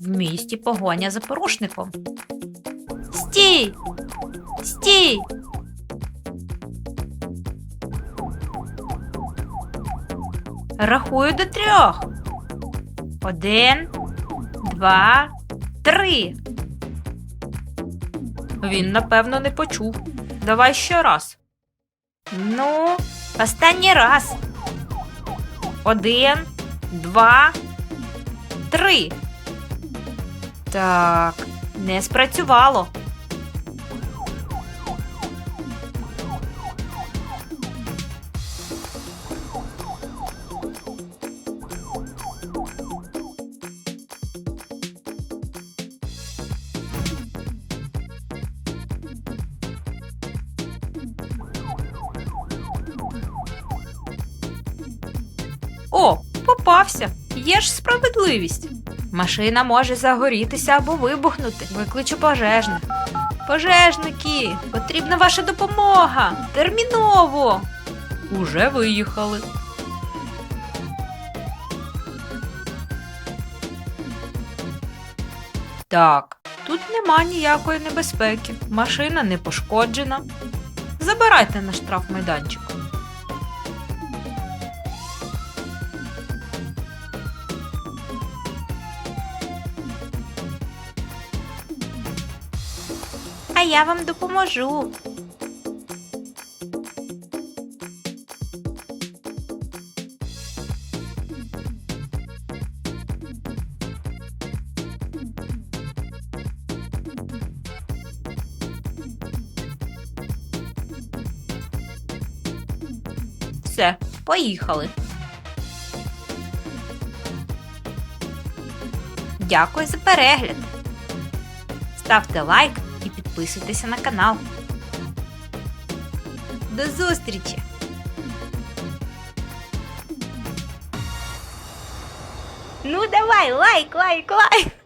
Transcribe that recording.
В місті погоня за порушником. Стій! Стій! Рахую до трьох. Один, два, три. Він, напевно, не почув. Давай ще раз. Ну, останній раз. Один, два, три. Так, не спрацювало. О, попався. Є ж справедливість. Машина може загорітися або вибухнути. Викличу пожежних. Пожежники, потрібна ваша допомога. Терміново. Уже виїхали. Так, тут нема ніякої небезпеки. Машина не пошкоджена. Забирайте на штрафмайданчик. А я вам допоможу. Все, поїхали. Дякую за перегляд. Ставте лайк підписуйтеся на канал. До зустрічі! Ну давай, лайк, лайк, лайк!